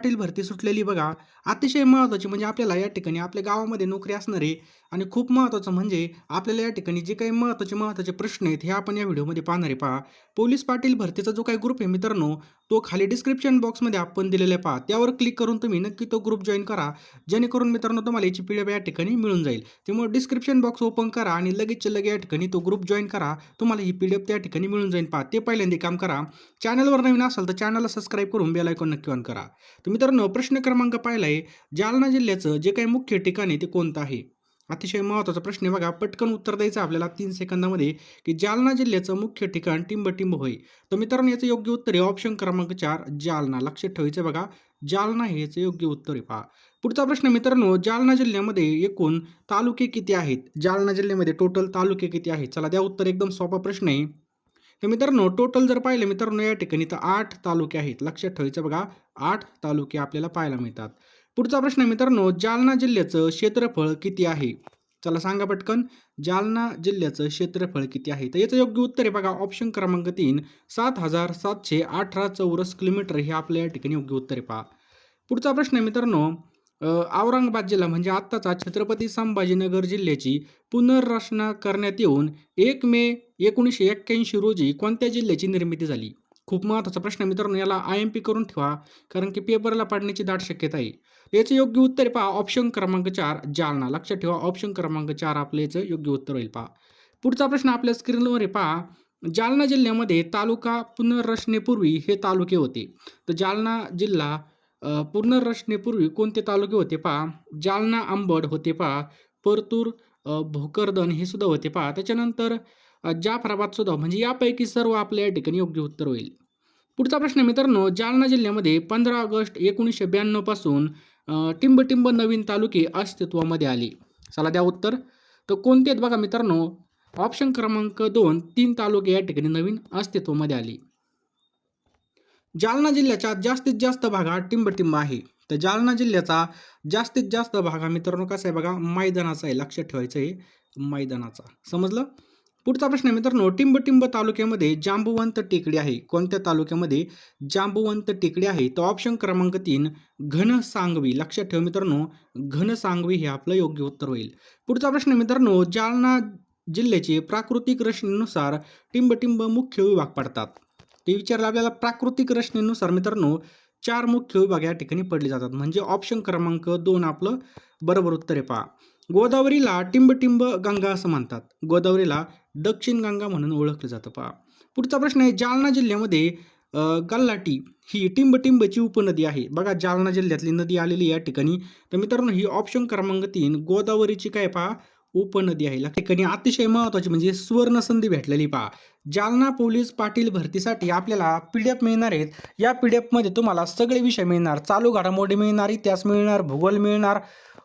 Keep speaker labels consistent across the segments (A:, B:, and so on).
A: पाटील भरती सुटलेली बघा अतिशय महत्त्वाची म्हणजे आपल्याला या ठिकाणी आपल्या गावामध्ये नोकरी असणारे आणि खूप महत्त्वाचं म्हणजे आपल्याला या ठिकाणी जे काही महत्त्वाचे महत्त्वाचे प्रश्न आहेत हे आपण या व्हिडिओमध्ये पाहणारे पहा पोलीस पाटील भरतीचा जो काही ग्रुप आहे मित्रांनो तो खाली डिस्क्रिप्शन बॉक्समध्ये आपण दिलेला आहे पहा. त्यावर क्लिक करून तुम्ही नक्की तो ग्रुप जॉईन करा. जेणेकरून मित्रांनो तुम्हाला याची पी या ठिकाणी मिळून जाईल. त्यामुळे डिस्क्रिप्शन बॉक्स ओपन करा आणि लगेचच्या लगे या ठिकाणी तो ग्रुप जॉईन करा. तुम्हाला ही पी त्या ठिकाणी मिळून जाईल. पहा ते पहिल्यांदा काम करा. चॅनलवर नवीन असाल तर चॅनलला सबस्क्राईब करून बेल आयकॉन नक्की ऑन करा. तर मित्रांनो प्रश्न क्रमांक पाहिला आहे. जालना जिल्ह्याचं जे काही मुख्य ठिकाण आहे ते कोणतं आहे? अतिशय महत्त्वाचा प्रश्न आहे बघा. पटकन उत्तर द्यायचं आपल्याला तीन सेकंदामध्ये की जालना जिल्ह्याचं मुख्य ठिकाण टिंबटिंब होय. तर मित्रांनो याचं योग्य उत्तर आहे ऑप्शन क्रमांक चार जालना. लक्षात ठेवायचं बघा. जालना हे याचं योग्य उत्तर आहे पहा. पुढचा प्रश्न मित्रांनो जालना जिल्ह्यामध्ये एकूण तालुके किती आहेत? जालना जिल्ह्यामध्ये टोटल तालुके किती आहेत? चला द्या उत्तर एकदम सोपा प्रश्न आहे. तर मित्रांनो टोटल जर पाहिलं मित्रांनो या ठिकाणी तर आठ तालुके आहेत. लक्षात ठेवायचं बघा. आठ तालुके आपल्याला पाहायला मिळतात. पुढचा प्रश्न आहे मित्रांनो जालना जिल्ह्याचं क्षेत्रफळ किती आहे? चला सांगा पटकन जालना जिल्ह्याचं क्षेत्रफळ किती आहे? तर याचं योग्य उत्तर आहे बघा ऑप्शन क्रमांक तीन सात हजार सातशे अठरा चौरस किलोमीटर हे आपल्या या ठिकाणी योग्य उत्तर आहे पहा. पुढचा प्रश्न आहे मित्रांनो औरंगाबाद जिल्हा म्हणजे आत्ताचा छत्रपती संभाजीनगर जिल्ह्याची पुनर्रचना करण्यात येऊन एक मे एकोणीसशे एक्क्याऐंशी रोजी कोणत्या जिल्ह्याची निर्मिती झाली? खूप महत्त्वाचा प्रश्न आहे. मित्रांनो याला आय एम पी करून ठेवा कारण की पेपरला पाडण्याची दाट शक्यता आहे. याचं योग्य उत्तर पहा ऑप्शन क्रमांक चार जालना. लक्षात ठेवा ऑप्शन क्रमांक चार आपलं याचं योग्य उत्तर होईल पहा. पुढचा प्रश्न आपल्या स्क्रीनवर आहे पहा. जालना जिल्ह्यामध्ये तालुका पुनर्रचनेपूर्वी हे तालुके होते. तर जालना जिल्हा पुनर्रचनेपूर्वी कोणते तालुके होते पहा? जालना आंबड होते पहा. परतूर भोकरदन हे सुद्धा होते पहा. त्याच्यानंतर अ, जाफराबाद सुद्धा. म्हणजे यापैकी सर्व आपल्या या ठिकाणी योग्य उत्तर होईल. पुढचा प्रश्न मित्रांनो जालना जिल्ह्यामध्ये पंधरा ऑगस्ट एकोणीसशे ब्याण्णवपासून टिंबटिंब नवीन तालुके अस्तित्वामध्ये आले. चला द्या उत्तर. तर कोणते आहेत बघा मित्रांनो ऑप्शन क्रमांक दोन तीन तालुके या ठिकाणी नवीन अस्तित्वामध्ये आले. जालना जिल्ह्याच्या जास्तीत जास्त भागात टिंबटिंब आहे. तर जालना जिल्ह्याचा जास्तीत जास्त भाग हा मित्रांनो कसा आहे बघा मैदानाचा आहे. लक्षात ठेवायचं आहे मैदानाचा. समजलं? पुढचा प्रश्न आहे मित्रांनो टिंबटिंब तालुक्यामध्ये जांबुवंत टेकडी आहे. कोणत्या तालुक्यामध्ये जांबुवंत टेकडी आहे? तर ऑप्शन क्रमांक तीन घन सांगवी. लक्षात ठेवा मित्रांनो घन सांगवी हे आपलं योग्य उत्तर होईल. पुढचा प्रश्न मित्रांनो जालना जिल्ह्याचे प्राकृतिक रचनेनुसार टिंबटिंब मुख्य विभाग पडतात. ते विचारलं आपल्याला प्राकृतिक रचनेनुसार मित्रांनो चार मुख्य विभाग या ठिकाणी पडले जातात. म्हणजे ऑप्शन क्रमांक दोन आपलं बरोबर उत्तर आहे पहा. गोदावरीला टिंबटिंब गंगा असं म्हणतात. गोदावरीला दक्षिण गंगा म्हणून ओळखलं जातं. पहा. पुढचा प्रश्न आहे जालना जिल्ह्यामध्ये गल्लाटी ही टिंबटिंबची उपनदी आहे. बघा जालना जिल्ह्यातली नदी आलेली या ठिकाणी. तर मित्रांनो ही ऑप्शन क्रमांक तीन गोदावरीची काय पहा? उपनदी आहे. या ठिकाणी अतिशय महत्त्वाची म्हणजे सुवर्ण संधी भेटलेली पहा. जालना पोलीस पाटील भरतीसाठी आपल्याला पी डी एफ मिळणार आहेत. या पी डी एफमध्ये तुम्हाला सगळे विषय मिळणार चालू घडामोडी मिळणार इतिहास मिळणार भूगोल मिळणार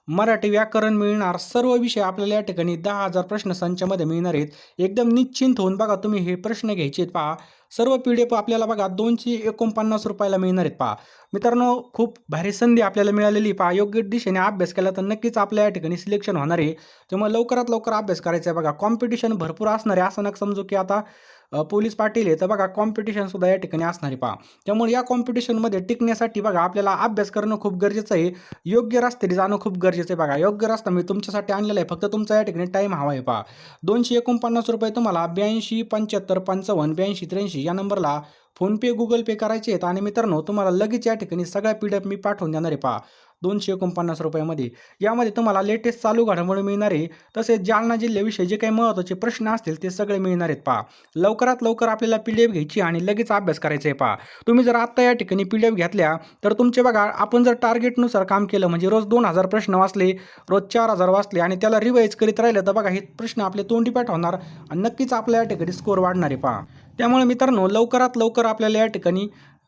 A: मराठी व्याकरण मिळणार. सर्व विषय आपल्याला या ठिकाणी दहा हजार प्रश्न संचामध्ये मिळणार आहेत. एकदम निश्चिंत होऊन बघा तुम्ही हे प्रश्न घ्यायचे आहेत पहा. सर्व पी डी एफ आपल्याला बघा दोनशे एकोणपन्नास रुपयाला मिळणार आहेत पहा. मित्रांनो खूप भारी संधी आपल्याला मिळालेली पहा. योग्य दिशेने अभ्यास केला तर नक्कीच आपल्या या ठिकाणी सिलेक्शन होणार आहे. त्यामुळे लवकरात लवकर अभ्यास करायचा आहे बघा. कॉम्पिटिशन भरपूर असणार आहे. असं नका समजू की आता पोलीस पाटील आहे तर बघा कॉम्पिटिशन सुद्धा या ठिकाणी असणारे पहा. त्यामुळे या कॉम्पिटिशनमध्ये टिकण्यासाठी बघा आपल्याला अभ्यास करणं खूप गरजेचं आहे. योग्य रस्त्याने जाणं खूप गरजेचं आहे बघा. योग्य रस्ता मी तुमच्यासाठी आणलेला आहे. फक्त तुमचा या ठिकाणी टाईम हवा आहे पहा. दोनशे एकोणपन्नास रुपये तुम्हाला ब्याऐंशी पंच्याहत्तर पंचावन्न ब्याऐंशी त्र्याऐंशी या नंबरला फोनपे गुगल पे करायचे आहेत. आणि मित्रांनो तुम्हाला लगेच या ठिकाणी सगळ्या पी डी एफ मी पाठवून देणार आहे पहा. दोनशे एकोणपन्नास रुपयामध्ये. यामध्ये तुम्हाला लेटेस्ट चालू घडामोडी मिळणार आहे तसेच जालना जिल्ह्याविषयी जे काही महत्त्वाचे प्रश्न असतील ते सगळे मिळणार आहेत पहा. लवकरात लवकर आपल्याला पी डी एफ घ्यायची आणि लगेच अभ्यास करायचा आहे पहा. तुम्ही जर आत्ता या ठिकाणी पी डी एफ घेतल्या तर तुमचे बघा आपण जर टार्गेटनुसार काम केलं म्हणजे रोज दोन हजार प्रश्न वाचले रोज चार हजार वाचले आणि त्याला रिवाईज करीत राहिलं तर बघा हे प्रश्न आपले तोंडीपाठ होणार आणि नक्कीच आपल्या या ठिकाणी स्कोअर वाढणार आहे पहा. त्यामुळे मित्रांनो लवकरात लवकर आपल्याला या ठिकाणी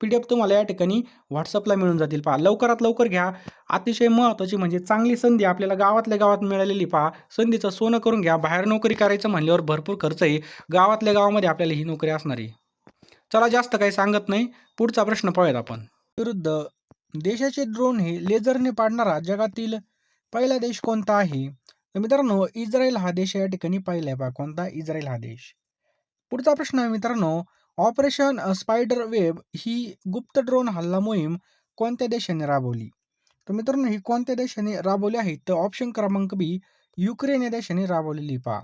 A: पी डी एफ तुम्हाला या ठिकाणी व्हॉट्सअपला मिळून जातील. पहा लवकरात लवकर घ्या. अतिशय महत्त्वाची म्हणजे चांगली संधी आपल्याला गावातल्या गावात मिळालेली पहा. संधीचं सोनं करून घ्या. बाहेर नोकरी करायचं म्हणल्यावर भरपूर खर्च आहे. गावातल्या गावामध्ये आपल्याला ही नोकरी असणार आहे. चला जास्त काही सांगत नाही. पुढचा प्रश्न पाहूयात आपण. विरुद्ध देशाचे ड्रोन हे लेझरने पाडणारा जगातील पहिला देश कोणता आहे? तर मित्रांनो इस्रायल हा देश या ठिकाणी पाहिला आहे पहा. कोणता? इस्रायल हा देश. पुढचा प्रश्न आहे मित्रांनो ऑपरेशन स्पायडर वेब ही गुप्त ड्रोन हल्ला मोहीम कोणत्या देशाने राबवली? तर मित्रांनो ही कोणत्या देशाने राबवली आहे? तर ऑप्शन क्रमांक बी युक्रेन या देशाने राबवलेली पहा.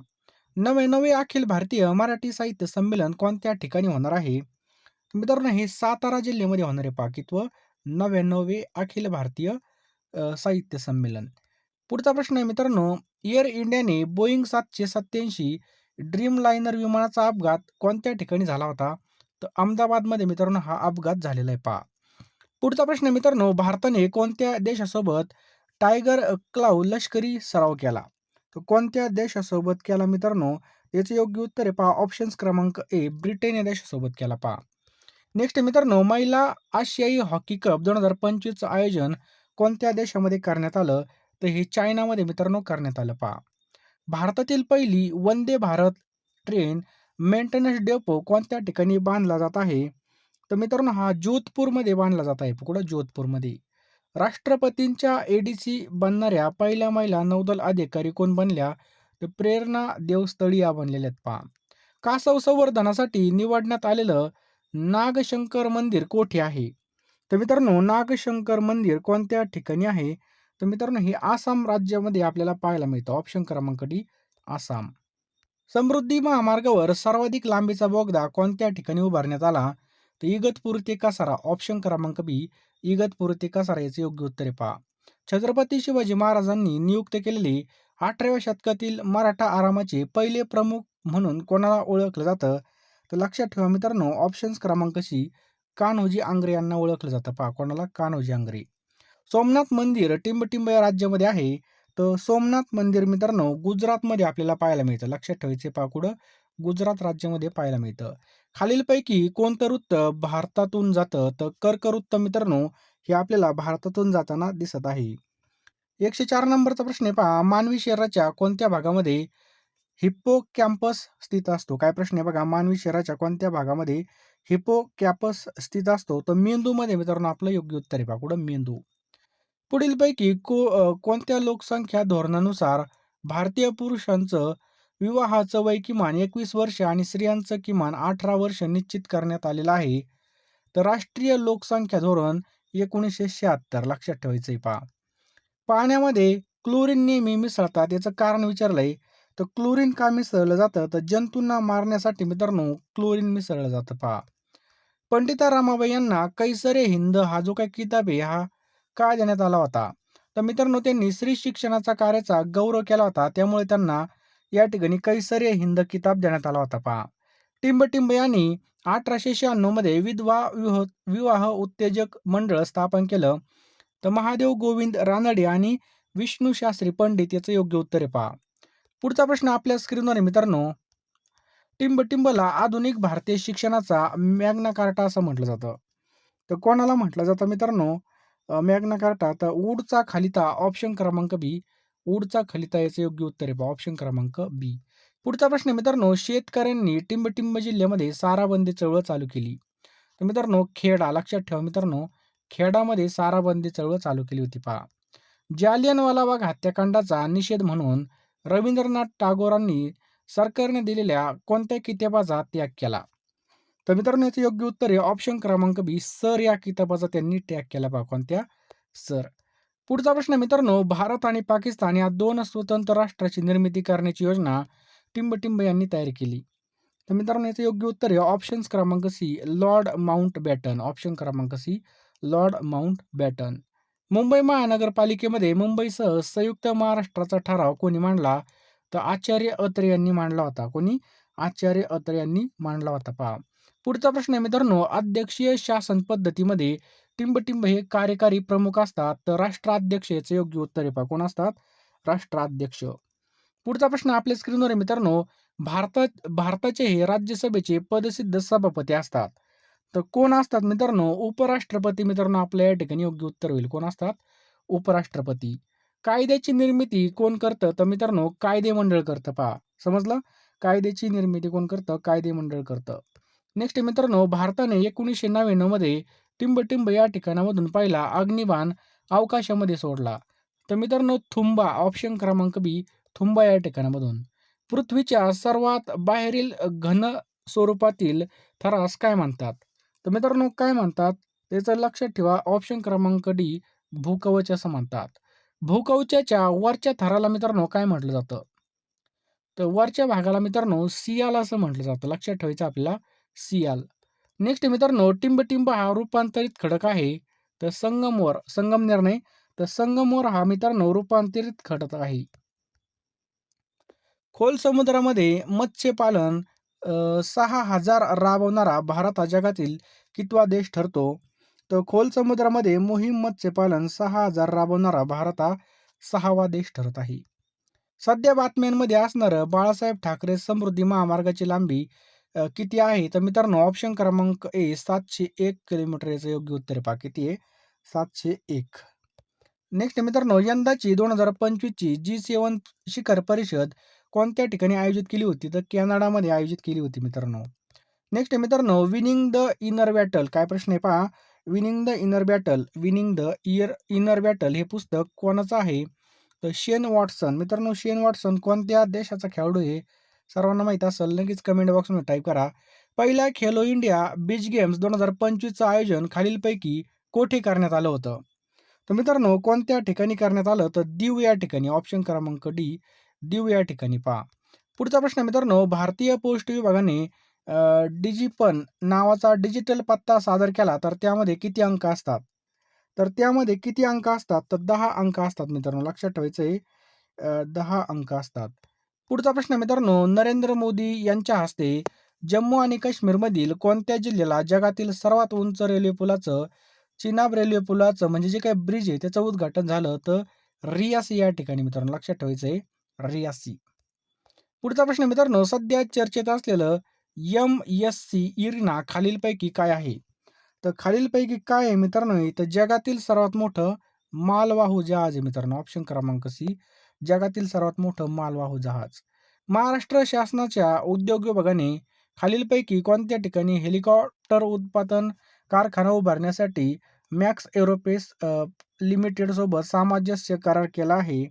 A: नवे नवे अखिल भारतीय मराठी साहित्य संमेलन कोणत्या ठिकाणी होणार आहे? मित्रांनो हे सातारा जिल्ह्यामध्ये होणार आहे पहा नव्याण्णवे अखिल भारतीय साहित्य संमेलन. पुढचा प्रश्न आहे मित्रांनो एअर इंडियाने बोईंग सातशे सत्याऐंशी ड्रीम लायनर विमानाचा अपघात कोणत्या ठिकाणी झाला होता? तर अहमदाबादमध्ये मित्रांनो हा अपघात झालेला आहे. पहा. पुढचा प्रश्न मित्रांनो भारताने कोणत्या देशासोबत टायगर क्लाव लष्करी सराव केला? तर कोणत्या देशासोबत केला मित्रांनो? याचे योग्य उत्तर आहे. पहा ऑप्शन्स क्रमांक ए ब्रिटन या देशासोबत केला. पहा. नेक्स्ट मित्रांनो महिला आशियाई हॉकी कप दोन हजार पंचवीसचं आयोजन कोणत्या देशामध्ये करण्यात आलं? तर हे चायनामध्ये मित्रांनो करण्यात आलं. पहा. भारतातील पहिली Vande Bharat train maintenance depot कोणत्या ठिकाणी बांधला जात आहे? तर मित्रांनो हा जोधपूरमध्ये बांधला जात आहे. कुठं जोधपूरमध्ये. राष्ट्रपतींच्या एडीसी बनणाऱ्या पहिल्या महिला नौदल अधिकारी कोण बनल्या? तर प्रेरणा देवस्थळी या बनलेल्या आहेत. पहा. कासव संवर्धनासाठी निवडण्यात आलेलं नागशंकर मंदिर कोठे आहे? तर मित्रांनो नागशंकर मंदिर कोणत्या ठिकाणी आहे? तर मित्रांनो हे आसाम राज्यामध्ये आपल्याला पाहायला मिळतं. ऑप्शन क्रमांक डी आसाम. समृद्धी महामार्गावर सर्वाधिक लांबीचा बोगदा कोणत्या ठिकाणी उभारण्यात आला? तर इगतपूर ते कसारा. ऑप्शन क्रमांक बी इगतपूर ते कसारा याचे योग्य उत्तरे पहा. छत्रपती शिवाजी महाराजांनी नियुक्त केलेले अठराव्या शतकातील मराठा आरामाचे पहिले प्रमुख म्हणून कोणाला ओळखलं जातं? तर लक्षात ठेवा मित्रांनो ऑप्शन्स क्रमांक सी कान्होजी आंग्रे यांना ओळखलं जातं. पहा कोणाला? कान्होजी आंग्रे. सोमनाथ मंदिर टिंबटिंब या राज्यामध्ये आहे. तर सोमनाथ मंदिर मित्रांनो गुजरातमध्ये आपल्याला पाहायला मिळतं. लक्षात ठेवायचे पाकुड गुजरात राज्यामध्ये पाहायला मिळतं. खालीलपैकी कोणतं वृत्त भारतातून जातं? तर कर्कवृत्त मित्रांनो हे आपल्याला भारतातून जाताना दिसत आहे. एकशे चार नंबरचा प्रश्न आहे पहा. मानवी शरीराच्या कोणत्या भागामध्ये हिप्पो कॅम्पस स्थित असतो? काय प्रश्न आहे बघा. मानवी शरीराच्या कोणत्या भागामध्ये हिप्पो कॅपस स्थित असतो? तर मेंदूमध्ये मित्रांनो आपलं योग्य उत्तर आहे पहा कुठं मेंदू. पुढीलपैकी को कोणत्या लोकसंख्या धोरणानुसार भारतीय पुरुषांचं विवाहाचं वय किमान एकवीस वर्ष आणि स्त्रियांचं किमान अठरा वर्ष निश्चित करण्यात आलेलं आहे. तर राष्ट्रीय लोकसंख्या धोरण एकोणीसशे शहात्तर लक्षात ठेवायचं आहे पहा. पाण्यामध्ये क्लोरीन नेहमी मिसळतात याचं कारण विचारलंय. तर क्लोरीन का मिसळलं जातं? तर जंतूंना मारण्यासाठी मित्रांनो क्लोरीन मिसळलं जातं पहा. पंडिता रामाबाई यांना कैसरे हिंद हा जो काही किताब आहे हा का देण्यात आला होता. तर मित्रांनो त्यांनी स्त्री शिक्षणाचा कार्याचा गौरव केला होता. त्यामुळे त्यांना या ठिकाणी कैसरे हिंद किताब देण्यात आला होता. पहा. टिंब टिंब यांनी अठराशे शहाण्णवमध्ये विधवा विह विवाह उत्तेजक मंडळ स्थापन केलं. तर महादेव गोविंद रानडे आणि विष्णू शास्त्री पंडित याचं योग्य उत्तर आहे पहा. पुढचा प्रश्न आपल्या स्क्रीनवर आहे मित्रांनो. टिंब टिंबला आधुनिक भारतीय शिक्षणाचा मॅग्ना कार्टा असं म्हटलं जातं. तर कोणाला म्हटलं जातं मित्रांनो? मॅग्ना कार्टा तर वूडचा खालिता ऑप्शन क्रमांक बी वूडचा खलिता याचं योग्य उत्तर आहे ऑप्शन क्रमांक बी. पुढचा प्रश्न आहे मित्रांनो शेतकऱ्यांनी टिंबटिंब जिल्ह्यामध्ये साराबंदी चळवळ चालू केली. तर मित्रांनो खेडा लक्षात ठेवा मित्रांनो खेडामध्ये साराबंदी चळवळ चालू केली होती पहा. जालियनवाला बाग हत्याकांडाचा निषेध म्हणून रवींद्रनाथ टागोरांनी सरकारने दिलेल्या कोणत्या किताबाचा त्याग केला? तर मित्रांनो याचं योग्य उत्तर आहे. ऑप्शन क्रमांक बी सर या किताबाचा त्यांनी टॅग केला पहा कोणत्या? सर. पुढचा प्रश्न मित्रांनो भारत आणि पाकिस्तान या दोन स्वतंत्र राष्ट्राची निर्मिती करण्याची योजना टिंबटिंब यांनी तयार केली. तर मित्रांनो याचं योग्य उत्तर आहे. ऑप्शन्स क्रमांक C Lord Mountbatten option क्रमांक C Lord Mountbatten Mumbai महानगरपालिकेमध्ये मुंबईसह संयुक्त महाराष्ट्राचा ठराव कोणी मांडला? तर आचार्य अत्रे यांनी मांडला होता. कोणी? आचार्य अत्रे यांनी मांडला होता. पहा. पुढचा प्रश्न आहे मित्रांनो अध्यक्षीय शासन पद्धतीमध्ये टिंबटिंब हे कार्यकारी प्रमुख असतात. तर राष्ट्राध्यक्ष याचे योग्य उत्तर आहे कोण असतात? राष्ट्राध्यक्ष. पुढचा प्रश्न आपल्या स्क्रीनवर आहे मित्रांनो. भारतात भारताचे हे राज्यसभेचे पदसिद्ध सभापती असतात. तर कोण असतात मित्रांनो? उपराष्ट्रपती मित्रांनो आपल्या या ठिकाणी योग्य उत्तर होईल. कोण असतात? उपराष्ट्रपती. कायद्याची निर्मिती कोण करतं? तर मित्रांनो कायदे मंडळ करतं पहा. समजलं? कायद्याची निर्मिती कोण करतं? कायदे मंडळ करतं. नेक्स्ट मित्रांनो भारताने एकोणीसशे नव्याण्णवमध्ये टिंबटिंब या ठिकाणामधून पहिला अग्निबाण अवकाशामध्ये सोडला. तर मित्रांनो थुंबा ऑप्शन क्रमांक बी थुंबा या ठिकाणामधून. पृथ्वीच्या सर्वात बाहेरील घन स्वरूपातील थरास काय म्हणतात? तर मित्रांनो काय म्हणतात? त्याचं लक्षात ठेवा ऑप्शन क्रमांक डी भूकवच असं म्हणतात. भूकवचाच्या वरच्या थराला मित्रांनो काय म्हटलं जातं? तर वरच्या भागाला मित्रांनो सियाल असं म्हटलं जातं. लक्षात ठेवायचं आपल्याला. सियाल. नेक्स्ट मित्रांनो टिंबटिंब हा रूपांतरित खडक आहे. तर संगमवर संगमनेर नाही तर संगमवर हा मित्रांनो रूपांतरित खडक आहे. खोल समुद्रामध्ये मत्स्यपालन सहा हजार राबवणारा भारत हा जगातील कितवा देश ठरतो? तर खोल समुद्रामध्ये मोहीम मत्स्यपालन सहा हजार राबवणारा भारत हा सहावा देश ठरत आहे. सध्या बातम्यांमध्ये असणारं बाळासाहेब ठाकरे समृद्धी महामार्गाची लांबी किती आहे? तर मित्रांनो ऑप्शन क्रमांक ए सातशे एक किलोमीटर याचं योग्य उत्तर आहे पहा. किती आहे? सातशे एक. नेक्स्ट मित्रांनो यंदाची दोन हजार पंचवीसची जी सेवन शिखर परिषद कोणत्या ठिकाणी आयोजित केली होती? तर कॅनडामध्ये आयोजित केली होती मित्रांनो. नेक्स्ट मित्रांनो विनिंग द इनर बॅटल काय प्रश्न आहे पहा? Winning the inner battle winning the year inner battle हे पुस्तक कोणाचं आहे? तर शेन वॉटसन. मित्रांनो शेन वॉटसन कोणत्या देशाचा खेळाडू आहे? सर्वांना माहीत असेल लगेच कमेंट बॉक्समध्ये टाईप करा. पहिल्या खेलो इंडिया बीच गेम्स दोन हजार पंचवीसचं आयोजन खालीलपैकी कोठे करण्यात आलं होतं? तर मित्रांनो कोणत्या ठिकाणी करण्यात आलं? तर दीव या ठिकाणी. ऑप्शन क्रमांक डी दीव या ठिकाणी पहा. पुढचा प्रश्न मित्रांनो भारतीय पोस्ट विभागाने डिजिपन नावाचा डिजिटल पत्ता सादर केला तर त्यामध्ये किती अंक असतात? तर त्यामध्ये किती अंक असतात? तर दहा अंक असतात मित्रांनो. लक्षात ठेवायचं आहे दहा अंक असतात. पुढचा प्रश्न मित्रांनो नरेंद्र मोदी यांच्या हस्ते जम्मू आणि काश्मीरमधील कोणत्या जिल्ह्याला जगातील सर्वात उंच रेल्वे पुलाचं चिनाब रेल्वे पुलाचं म्हणजे जे काही ब्रिज आहे त्याचं उद्घाटन झालं तर रियासी या ठिकाणी मित्रांनो. लक्षात ठेवायचं आहे रियासी. पुढचा प्रश्न मित्रांनो सध्या चर्चेत असलेलं एम एस सी इरिना खालीलपैकी काय आहे? तर खालीलपैकी काय आहे मित्रांनो तर जगातील सर्वात मोठं मालवाहू जहाज आहे मित्रांनो ऑप्शन क्रमांक सी जगातील सर्वात मोठं मालवाहू जहाज. महाराष्ट्र शासनाच्या उद्योग विभागाने खालीलपैकी कोणत्या ठिकाणी हेलिकॉप्टर उत्पादन कारखाना उभारण्यासाठी मॅक्स एरोपेस लिमिटेडसोबत सामंजस्य करार केला आहे?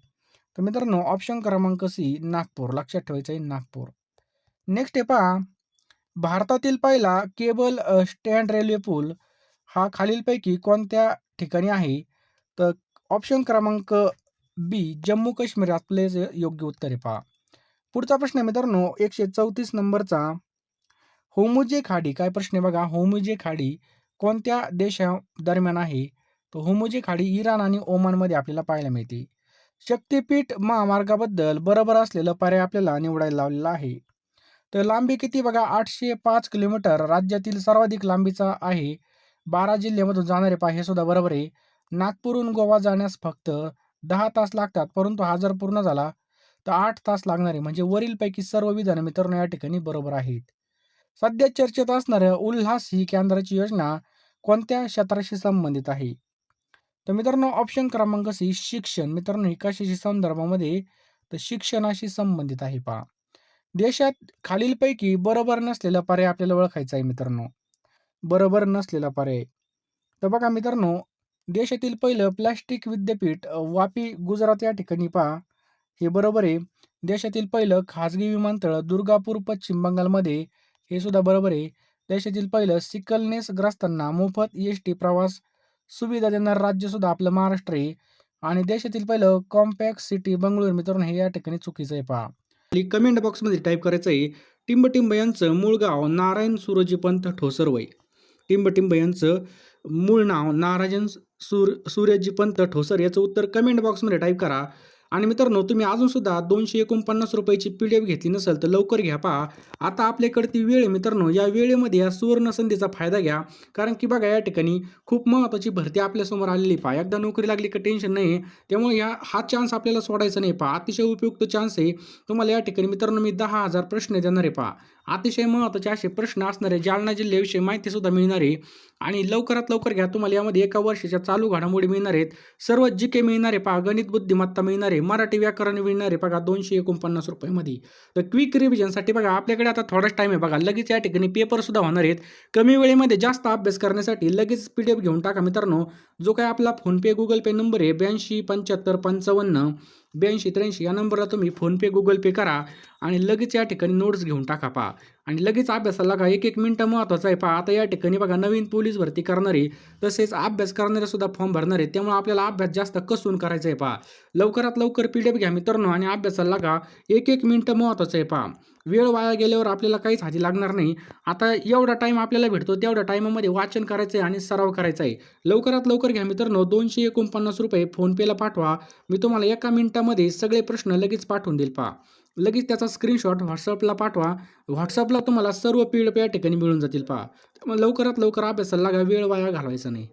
A: तर मित्रांनो ऑप्शन क्रमांक सी नागपूर. लक्षात ठेवायचं आहे नागपूर. नेक्स्ट आहे पहा. भारतातील पहिला केबल स्टँड रेल्वे पूल हा खालीलपैकी कोणत्या ठिकाणी आहे? तर ऑप्शन क्रमांक बी जम्मू काश्मीर आपले जे योग्य उत्तर आहे पहा. पुढचा प्रश्न आहे मित्रांनो एकशे चौतीस नंबरचा होमुजे खाडी. काय प्रश्न आहे बघा? होमुजे खाडी कोणत्या देशा दरम्यान आहे? तर होमुजे खाडी इराण आणि ओमानमध्ये आपल्याला पाहायला मिळते. शक्तीपीठ महामार्गाबद्दल बरोबर असलेलं पर्याय आपल्याला निवडायला लावलेला आहे. तर लांबी किती बघा? आठशे पाच किलोमीटर. राज्यातील सर्वाधिक लांबीचा आहे. बारा जिल्ह्यामधून जाणारे पहा हे सुद्धा बरोबर आहे. नागपूरहून गोवा जाण्यास फक्त दहा तास लागतात परंतु हा जर पूर्ण झाला तर आठ तास लागणारे म्हणजे वरीलपैकी सर्व विधानं मित्रांनो या ठिकाणी बरोबर आहेत. सध्या चर्चेत असणाऱ्या उल्हास ही केंद्राची योजना कोणत्या क्षेत्राशी संबंधित आहे? तर मित्रांनो ऑप्शन क्रमांक सी शिक्षण. मित्रांनो ही कशाशी संदर्भामध्ये? तर शिक्षणाशी संबंधित आहे पहा. देशात खालीलपैकी बरोबर नसलेला पर्याय आपल्याला ओळखायचा आहे मित्रांनो. बरोबर नसलेला पर्याय. तर बघा मित्रांनो देशातील पहिलं प्लॅस्टिक विद्यापीठ वापी गुजरात या ठिकाणी पहा. हे बरोबर आहे. देशातील पहिलं खाजगी विमानतळ दुर्गापूर पश्चिम बंगालमध्ये. हे सुद्धा बरोबर आहे. देशातील पहिलं सिकलनेस ग्रस्तांना मोफत एस टी प्रवास सुविधा देणारं राज्यसुद्धा आपलं महाराष्ट्र आहे. आणि देशातील पहिलं कॉम्पॅक्ट सिटी बंगळूर मित्रांनो हे या ठिकाणी चुकीचं आहे पहा. कमेंट बॉक्समध्ये टाईप करायचं आहे. टिंबटिंब यांचं मूळ गाव नारायण सुरोजी पंत ठोसरवय. टिंबटिंब यांचं मूळ नाव नाराजन सूर सूर्यजी पंत ठोसर याचं उत्तर कमेंट बॉक्समध्ये टाईप करा. आणि मित्रांनो तुम्ही अजूनसुद्धा दोनशे एकोणपन्नास रुपयाची पी डी एफ घेतली नसेल तर लवकर घ्या पहा. आता आपल्याकडे ती वेळ मित्रांनो या वेळेमध्ये या सुवर्ण संधीचा फायदा घ्या. कारण की बघा या ठिकाणी खूप महत्त्वाची भरती आपल्यासमोर आलेली पहा. एकदा नोकरी लागली का टेन्शन नाही त्यामुळे या हा चान्स आपल्याला सोडायचा नाही पहा. अतिशय उपयुक्त चान्स आहे. तुम्हाला या ठिकाणी मित्रांनो मी दहा हजार प्रश्न देणार आहे पहा. अतिशय महत्त्वाचे असे प्रश्न असणारे जालना जिल्ह्याविषयी माहितीसुद्धा मिळणार आहे. आणि लवकरात लवकर घ्या तुम्हाला यामध्ये एका वर्षाच्या चालू घडामोडी मिळणार आहेत. सर्व जी के मिळणारे पहा गणित बुद्धिमत्ता मिळणार आहे मराठी व्याकरण मिळणार आहे बघा दोनशे एकोणपन्नास रुपयामध्ये. तर क्विक रिव्हिजनसाठी बघा आपल्याकडे आता थोडाच टाईम आहे बघा लगेच या ठिकाणी पेपरसुद्धा होणार आहेत. कमी वेळेमध्ये जास्त अभ्यास करण्यासाठी लगेच पी डी एफ घेऊन टाका मित्रांनो. जो काय आपला फोनपे गुगल पे नंबर आहे ब्याऐंशी पंच्याहत्तर पंचावन्न. ब्याऐंशी त्र्याऐंशी या नंबरला तुम्ही फोनपे गुगल पे करा आणि लगेच या ठिकाणी नोट्स घेऊन टाका पहा. आणि लगेच अभ्यासाला का एक एक मिनटं महत्त्वाचं आहे. पहा आता या ठिकाणी बघा नवीन पोलीस भरती करणारी तसेच अभ्यास करणारे सुद्धा फॉर्म भरणार आहे त्यामुळे आपल्याला अभ्यास जास्त कसून करायचा आहे पहा. लवकरात लवकर पी डी एफ घ्या मित्रांनो आणि अभ्यासाला का एक एक मिनटं महत्त्वाचं आहे पहा. वेळ वाया गेल्यावर आपल्याला काहीच हाती लागणार नाही. आता एवढा टाईम आपल्याला भेटतो तेवढ्या टाईमामध्ये वाचन करायचं आहे आणि सराव करायचा आहे लवकरात लवकर घ्या मित्रांनो दोनशे एकोणपन्नास रुपये फोनपेला पाठवा. मी तुम्हाला एका मिनिटामध्ये सगळे प्रश्न लगेच पाठवून देईल पहा. लगेच त्याचा स्क्रीनशॉट व्हॉट्सअपला पाठवा. व्हॉट्सअपला तुम्हाला सर्व पीड या ठिकाणी मिळून जातील पहा. त्यामुळे लवकरात लवकर अभ्यासाला लागा वेळ वाया घालवायचा नाही.